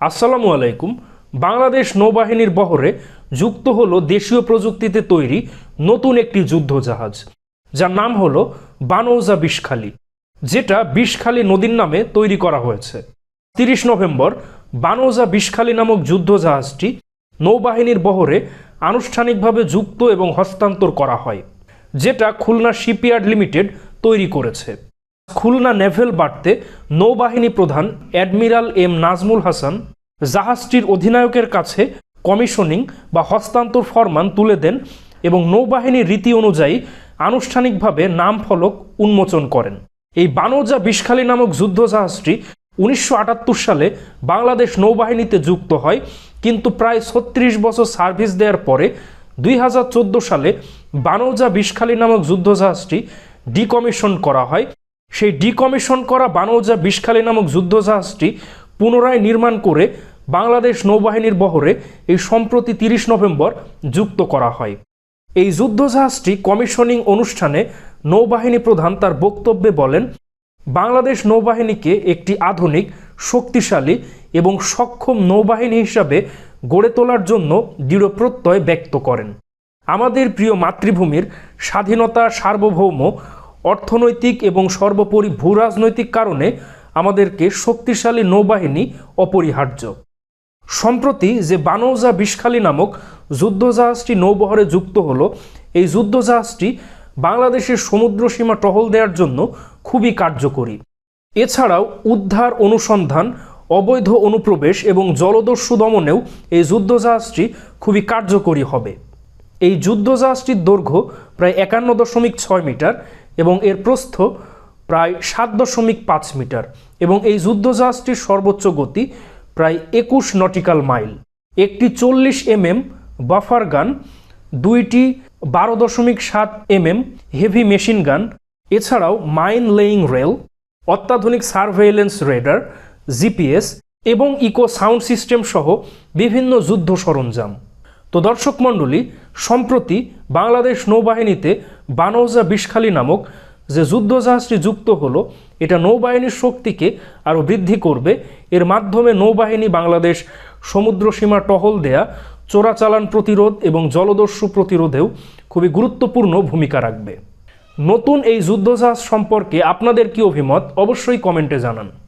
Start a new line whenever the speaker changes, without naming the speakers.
আসসালামু আলাইকুম। বাংলাদেশ নৌবাহিনীর বহরে যুক্ত হলো দেশীয় প্রযুক্তিতে তৈরি নতুন একটি যুদ্ধজাহাজ, যার নাম হলো বানৌজা বিষখালী, যেটা বিষখালী নদীর নামে তৈরি করা হয়েছে। তিরিশ নভেম্বর, বানৌজা বিষখালী নামক যুদ্ধজাহাজটি নৌবাহিনীর বহরে আনুষ্ঠানিকভাবে যুক্ত এবং হস্তান্তর করা হয়, যেটা খুলনা শিপইয়ার্ড লিমিটেড তৈরি করেছে। খুলনা নেভেল বাড়তে নৌবাহিনী প্রধান অ্যাডমিরাল এম নাজমুল হাসান জাহাজটির অধিনায়কের কাছে কমিশনিং বা হস্তান্তর ফরমান তুলে দেন এবং নৌবাহিনীর রীতি অনুযায়ী আনুষ্ঠানিকভাবে নাম ফলক উন্মোচন করেন। এই বানৌজা বিষখালী নামক যুদ্ধজাহাজটি উনিশশো আটাত্তর সালে বাংলাদেশ নৌবাহিনীতে যুক্ত হয়, কিন্তু প্রায় ছত্রিশ বছর সার্ভিস দেওয়ার পরে দুই হাজার চোদ্দ সালে বানৌজা বিষখালী নামক যুদ্ধজাহাজটি ডিকমিশন করা হয়। সেই ডিকমিশন করা বানৌজা বিষখালী নামক যুদ্ধজাহাজটি পুনরায় নির্মাণ করে বাংলাদেশ নৌবাহিনীর বহরে এই সম্প্রতি তিরিশ নভেম্বর যুক্ত করা হয়। এই যুদ্ধজাহাজটি কমিশনিং অনুষ্ঠানে নৌবাহিনী প্রধান তার বক্তব্যে বলেন, বাংলাদেশ নৌবাহিনীকে একটি আধুনিক, শক্তিশালী এবং সক্ষম নৌবাহিনী হিসাবে গড়ে তোলার জন্য দৃঢ় প্রত্যয় ব্যক্ত করেন। আমাদের প্রিয় মাতৃভূমির স্বাধীনতা সার্বভৌম অর্থনৈতিক এবং সর্বোপরি ভূরাজনৈতিক কারণে আমাদেরকে শক্তিশালী নৌবাহিনী অপরিহার্য। সম্প্রতি যে বানৌজা বিষখালী নামক যুদ্ধজাহাজটি নৌবহরে যুক্ত হলো, এই যুদ্ধজাহাজটি বাংলাদেশের সমুদ্র সীমা টহল দেওয়ার জন্য খুবই কার্যকরী। এছাড়াও উদ্ধার, অনুসন্ধান, অবৈধ অনুপ্রবেশ এবং জলদস্যু দমনেও এই যুদ্ধজাহাজটি খুবই কার্যকরী হবে। এই যুদ্ধজাহাজটির দৈর্ঘ্য প্রায় একান্ন দশমিক ছয় মিটার এবং এর প্রস্থ প্রায় সাত দশমিক পাঁচ মিটার এবং এই যুদ্ধজাহাজটির সর্বোচ্চ গতি প্রায় একুশ নটিক্যাল মাইল। একটি চল্লিশ এমএম বাফার গান, দুইটি বারো দশমিক সাত এমএম হেভি মেশিন গান, এছাড়াও মাইন লেইং রেল, অত্যাধুনিক সার্ভেইলেন্স রেডার, জিপিএস এবং ইকো সাউন্ড সিস্টেম সহ বিভিন্ন যুদ্ধ সরঞ্জাম। তো দর্শক মণ্ডলী, সম্প্রতি বাংলাদেশ নৌবাহিনীতে বানৌজা বিষখালী নামক যে যুদ্ধজাহাজটি যুক্ত হলো, এটা নৌবাহিনীর শক্তিকে আরও বৃদ্ধি করবে। এর মাধ্যমে নৌবাহিনী বাংলাদেশ সমুদ্র সীমা টহল দেয়া, চোরাচালান প্রতিরোধ এবং জলদস্যু প্রতিরোধেও খুবই গুরুত্বপূর্ণ ভূমিকা রাখবে। নতুন এই যুদ্ধজাহাজ সম্পর্কে আপনাদের কি অভিমত? অবশ্যই কমেন্টে জানান।